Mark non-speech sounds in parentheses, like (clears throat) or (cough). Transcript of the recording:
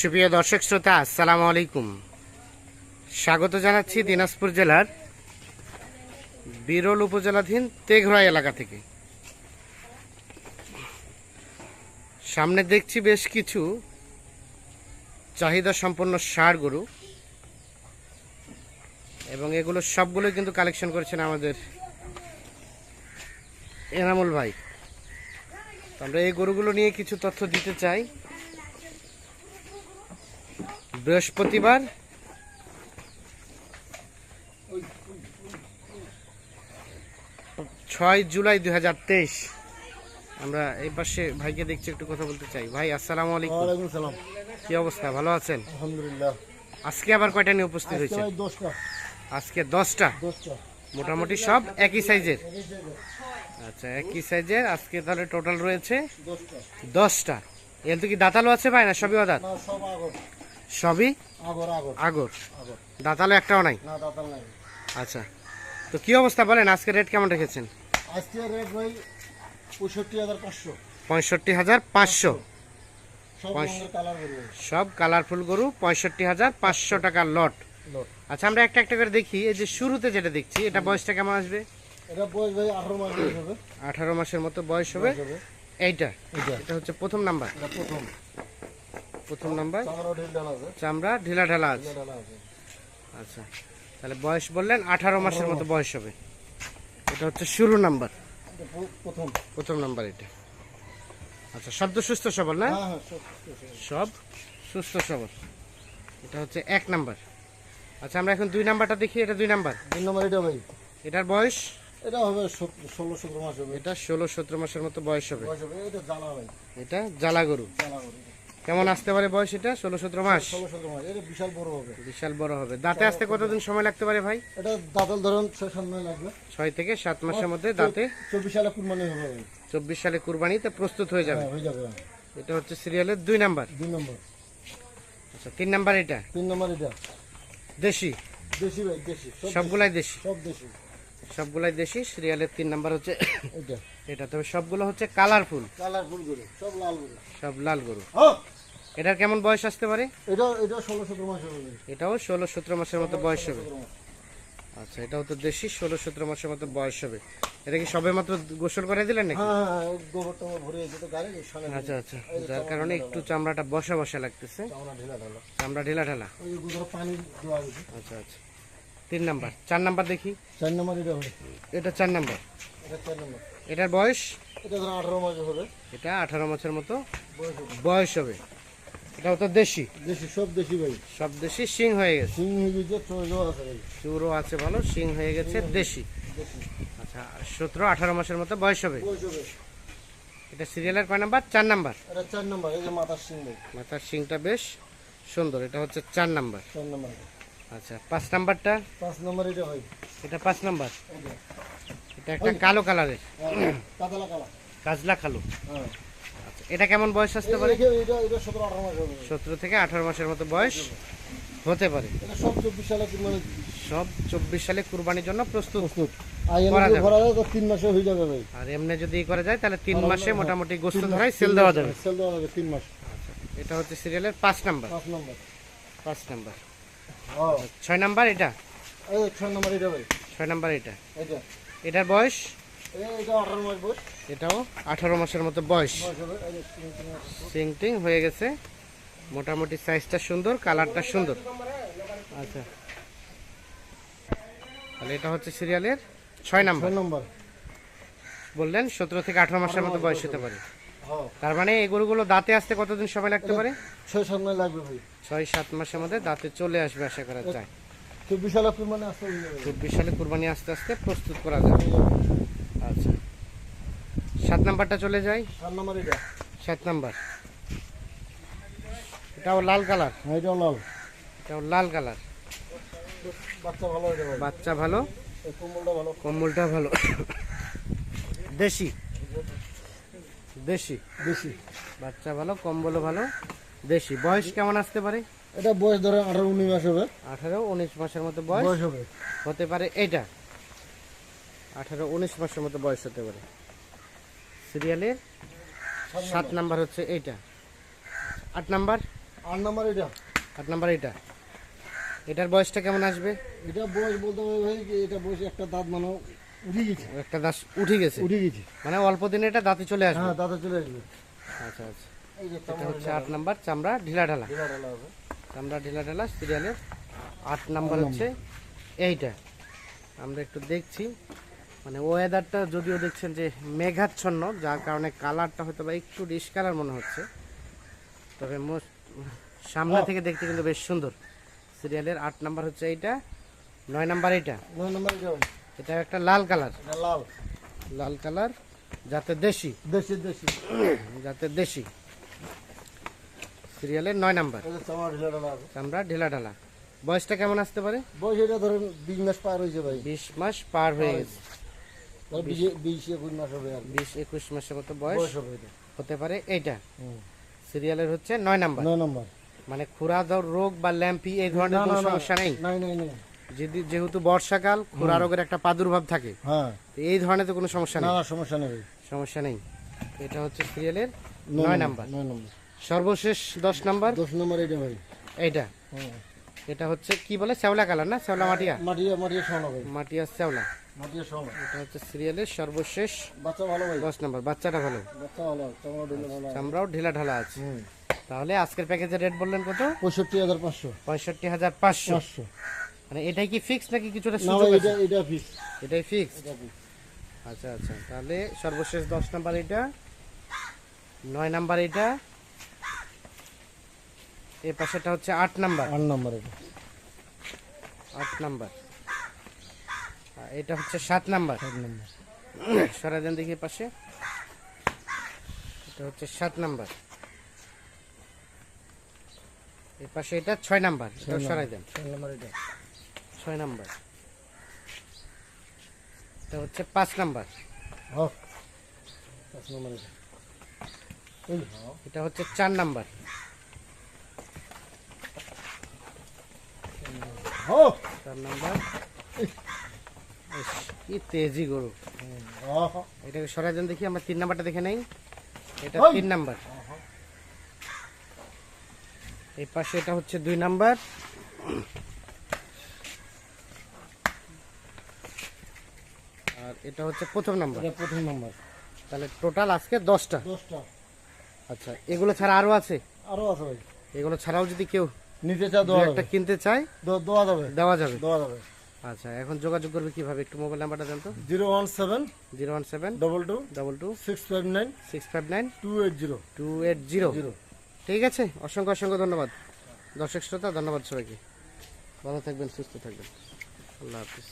সুপ্রিয় দর্শক শ্রোতা, আসসালামু আলাইকুম। স্বাগত জানাচ্ছি দিনাজপুর জেলার বিরল উপজেলাধীন তেঘরা এলাকা থেকে। সামনে দেখছি বেশ কিছু চাহিদা সম্পন্ন ষাড় গরু, এবং এগুলো সবগুলোই কিন্তু কালেকশন করেছেন আমাদের এনামুল ভাই। আমরা এই গরুগুলো নিয়ে কিছু তথ্য দিতে চাই। বৃহস্পতিবার। ছয় জুলাই দু হাজার তেইশ। আমরা এই পাশে ভাইকে দেখছি একটু কথা বলতে চাই। ভাই আসসালামু আলাইকুম। সালাম। কি অবস্থা? ভালো আছেন? আলহামদুলিল্লাহ। আজকে আবার কয়টা নিয়ে উপস্থিত হয়েছে আজকে দশটা? মোটামুটি সব একই সাইজের? আচ্ছা একই সাইজের। আজকে তাহলে টোটাল রয়েছে দশটা। এর তো কি দাঁতালো আছে ভাই না সবই অদাত? সবই? আগর আগর। আগর। দাঁতালো একটাও নাই? না দাতাল নাই। আচ্ছা। তো কি অবস্থা বলেন? আজকে রেট কেমন রেখেছেন? আজকে রেট ভাই পঁয়ষট্টি হাজার পাঁচশো। পঁয়ষট্টি হাজার পাঁচশো। সব কালারফুল গরু পঁয়ষট্টি হাজার পাঁচশো টাকার লট আচ্ছা আমরা একটা একটা করে দেখি। এই যে শুরুতে যেটা দেখছি এটা বয়সটা কেমন আসবে? এটা বয়স ভাই আঠারো মাস হবে। আঠারো মাসের মতো বয়স হবে। এইটা। এটা হচ্ছে প্রথম নাম্বার প্রথম। প্রথম নাম্বার। চামড়া ঢিল আছে। ঢিলা আছে। আচ্ছা তাহলে বয়স বললেন আঠারো মাসের মতো বয়স হবে। এটা হচ্ছে শুরু নাম্বার। প্রথম। প্রথম নাম্বার এটা। আচ্ছা সব তো সুস্থ সবল না? হ্যাঁ হ্যাঁ সব সুস্থ সবল। এটা হচ্ছে এক নাম্বার। আচ্ছা আমরা এখন দুই নাম্বারটা দেখি এটা দুই নাম্বার। দুই নম্বর এটা ভাই। এটার বয়স? এটা হবে ষোলো সতেরো মাস হবে। এটা ষোলো সতেরো মাসের মতো বয়স হবে। এটা জ্বালা গরু। জ্বালা করে কেমন আসতে পারে বয়স এটা? ষোলো সতেরো মাস? ষোলো সতেরো মাস। এটা বিশাল বড় হবে। বিশাল বড় হবে। দাঁতে আসতে কতদিন সময় লাগতে পারে ভাই? এটা দাঁতাল ধরুন ছয় সাত লাগবে। ছয় থেকে সাত মাসের মধ্যে দাঁতে? চব্বিশ সালে কুরবানি হবে। চব্বিশ সালে কুরবানিতে প্রস্তুত হয়ে যাবে। হ্যাঁ হয়ে যাবে এটা হচ্ছে সিরিয়ালের দুই নাম্বার। দুই নম্বর। আচ্ছা তিন নাম্বার এটা? তিন নম্বর এটা। দেশি? দেশি ভাই দেশি। সবগুলাই দেশি? সব দেশি। সবগুলাই দেশি সিরিয়ালের তিন নাম্বার হচ্ছে এটা। এটা। তবে সবগুলো হচ্ছে কালারফুল। কালারফুল করে সব লাল করে সব লাল গরু। হ্যাঁ। এটার কেমন বয়স আসতে পারে? এটা এটা ষোলো সতেরো মাস হবে। এটাও ষোলো সতেরো মাসের মতো বয়স হবে। আচ্ছা এটাও তো দেশি ষোলো সতেরো মাসের মতো বয়স হবে। এটা কি সবে মাত্র গোসল করে দিলেন নাকি? হ্যাঁ হ্যাঁ হ্যাঁ, আচ্ছা আচ্ছা যার কারণে একটু চামড়াটা বসা বসা লাগতেছে। চামড়া ঢিলা ঢালা। চামড়া ঢিলা ঢালা। ওই যে পানি দেওয়া হয়েছে। আচ্ছা আচ্ছা। তিন নাম্বার চার নাম্বার দেখি। চার নম্বর এটা এটা চার নাম্বার। এটা চার নম্বর। এটার বয়স? এটা আঠারো মাস হবে। এটা আঠারো মাসের মতো বয়স হবে। বয়স হবে। এটাও তো দেশি। দেশি সব দেশি ভাই। সব দেশি শিং হয়ে গেছে। সিং হয়ে গেছে চলে আছে ভাই। চুরও আছে ভালো শিং হয়ে গেছে দেশি। আচ্ছা সতেরো আঠারো মাসের মতো বয়স হবে। এটা সিরিয়ালের কয় নাম্বার? চার নাম্বার। এটা চার নম্বর এই যে মাথার সিং ভাই। মাথার শিংটা বেশ সুন্দর এটা হচ্ছে চার নাম্বার। চার নম্বর। আচ্ছা পাঁচ নাম্বারটা? পাঁচ নম্বর এটা ভাই। এটা পাঁচ নাম্বার। এটা একটা কালো কালারের। হ্যাঁ, কাতলা কালা কাজলা কালো। হ্যাঁ। এটা কেমন বয়স আসতে পারে? সতেরো থেকে আঠারো মাসের মতো বয়স হতে পারে। সব চব্বিশ সালে মানে সব চব্বিশ সালে কুরবানির জন্য প্রস্তুত তিন মাসে হয়ে যাবে ভাই। আর এমনি যদি ই করা যায় তাহলে তিন মাসে মোটামুটি গোস্ত ধরাই সেল দেওয়া যাবে। সেল দেওয়া যাবে তিন মাস। এটা হচ্ছে সিরিয়ালের পাঁচ নাম্বার। পাঁচ নম্বর। পাঁচ নাম্বার। ছয় নাম্বার এটা? ছয় নম্বর এটা ভাই। ছয় নাম্বার এটা। এটা। এটার বয়স? মাস এটাও আঠারো মাসের মতো বয়স। মাস। সিং টিং হয়ে গেছে। মোটামুটি সাইজটা সুন্দর কালারটা সুন্দর। আচ্ছা। তাহলে এটা হচ্ছে সিরিয়ালের ছয় নাম্বার। নম্বর। বললেন সতেরো থেকে আঠারো মাসের মতো বয়স হতে পারে। হ্যাঁ। তার মানে এই গরুগুলো দাঁতে আসতে কতদিন সময় লাগতে পারে? ছয় সাত নয় লাগবে ভাই। ছয় সাত মাসের মধ্যে দাঁতে চলে আসবে আশা করা যায়। চব্বিশ সালে কুরবানি আসতে চব্বিশ সালে কুরবানি আস্তে আস্তে প্রস্তুত করা যাবে। সাত নাম্বারটা চলে যায় সাত নম্বর এটা সাত নাম্বার। এটাও লাল কালার। হ্যাঁ এটাও লাল। এটাও লাল কালার। বাচ্চা ভালো এটা বাচ্চা ভালো। কম্বলটা ভালো। দেশি। দেশি। বেশি বাচ্চা ভালো কম্বলও ভালো। দেশি। বয়স কেমন আসতে পারে? এটা বয়স ধরে আঠারো উনিশ মাস হবে। আঠারো উনিশ মাসের মতো বয়স? বয়স হবে। হতে পারে এটা আঠারো উনিশ মাসের মতো বয়স হতে পারে। সিরিয়ালের সাত নাম্বার হচ্ছে এইটা। আট নাম্বার? আট নাম্বার এটা আট নাম্বার এটা এটার বয়সটা কেমন আসবে? এটা বয়স বলতে হবে ভাই যে এটা বয়স একটা দাঁত মানে উঠে গেছে। একটা দাস উঠে গেছে? উঠে গেছে। মানে অল্প দিনে এটা দাঁতে চলে আসবে? হ্যাঁ দাঁতে চলে আসবে। আচ্ছা আচ্ছা। এটা হচ্ছে আট নাম্বার চামড়া ঢিলা ঢালা চামড়া ঢিলা ঢালা সিরিয়ালের আট নাম্বার হচ্ছে এইটা। আমরা একটু দেখছি। মানে ওয়েদারটা যদিও দেখছেন যে মেঘাচ্ছন্ন যার কারণে কালারটা হয়তো বা একটু ডিশ কালার মনে হচ্ছে। তবে মোস্ট সামনে থেকে দেখতে কিন্তু বেশ সুন্দর। সিরিয়ালের আট নাম্বার হচ্ছে এইটা নয় নাম্বার এইটা। নয় নাম্বার এটা এটা একটা লাল কালার লাল। লাল কালার যাতে দেশি। দেশি দেশি। (clears throat) যাতে দেশি। সিরিয়ালের নয় নাম্বার চামড়া ঢেলা ঢালা। বয়সটা কেমন আসতে পারে? বয়স এটা ধরেন বিশ মাস পার হয়েছে ভাই। বিশ মাস পার হয়ে গেছে। বিশ একুশ মাসের মতো বয়স হতে পারে এইটা। সিরিয়ালের হচ্ছে নয় নাম্বার। নয় নাম্বার। মানে রোগ বা ল্যাম্পি এই ধরনের কোনো। সমস্যা নেই। যদি যেহেতু বর্ষাকাল খুরা রোগের একটা প্রাদুর্ভাব থাকে হ্যাঁ। এই ধরনের তো কোনো সমস্যা নেই। না সমস্যা নেই। সমস্যা নেই। এটা হচ্ছে সিরিয়ালের নয় নাম্বার নয় নাম্বার। সর্বশেষ দশ নাম্বার? দশ নম্বর এটা ভাই। এইটা। এটা হচ্ছে কি বলে? শ্যাওলা কালার না? শ্যাওলা মাটিয়া? মাটিয়া মাটিয়া শোনা ভাই। মাটিয়া শ্যাওলা। মাটিয়া শোনা এটা হচ্ছে সিরিয়ালের সর্বশেষ বাচ্চা ভালো ভাই। দশ নাম্বার। বাচ্চাটা ভালো? বাচ্চা ভালো চামড়া ঢেলা ভালো চামড়াও ঢিলা ঢালা আছে। তাহলে আজকের প্যাকেজের রেট বললেন কত? পঁয়ষট্টি হাজার পাঁচশো। পঁয়ষট্টি হাজার পাঁচশো। পাঁচশো। মানে এটাই কি ফিক্স নাকি কিছুটা সুযোগ আছে? এটা এটা ফিস এটাই ফিক্স আচ্ছা আচ্ছা। তাহলে সর্বশেষ দশ নাম্বার এটা নয় নাম্বার এটা এই পাশেটা হচ্ছে আট নাম্বার। আট নম্বর এটা। আট নাম্বার। এটা হচ্ছে সাত নাম্বার। সাত নম্বর। দেন দেখি পাশে। এটা হচ্ছে সাত নাম্বার। এই পাশে এটা ছয় নাম্বার। এটা সরাই দেন। ছয় নম্বর এটা। ছয় নাম্বার। এটা হচ্ছে পাঁচ নাম্বার। পাঁচ নম্বর এটা হচ্ছে চার নাম্বার। চার নাম্বার। কি তেজি গরু। এটাকে সরাই দেন দেখি আমরা তিন নাম্বারটা দেখে নেই। এটা তিন নাম্বার। এই পাশে এটা হচ্ছে দুই নাম্বার। আর এটা হচ্ছে প্রথম নাম্বার। প্রথম নাম্বার। তাহলে টোটাল আজকে দশটা। দশটা। আচ্ছা এগুলো ছাড়া আরও আছে? আরও আছে ভাই। এগুলো ছাড়াও যদি কেউ নিতে চাও দেওয়া একটা কিনতে চাই দেওয়া যাবে। দেওয়া যাবে। দেওয়া যাবে। আচ্ছা এখন যোগাযোগ করবে কীভাবে? একটু মোবাইল নাম্বারটা জানতো zero one seven zero one seven double two double two six five nine six five nine two eight zero two eight zero zero ঠিক আছে? অসংখ্য অসংখ্য ধন্যবাদ। দর্শক শ্রোতা ধন্যবাদ সবাইকে। ভালো থাকবেন সুস্থ থাকবেন। আল্লাহ হাফিজ।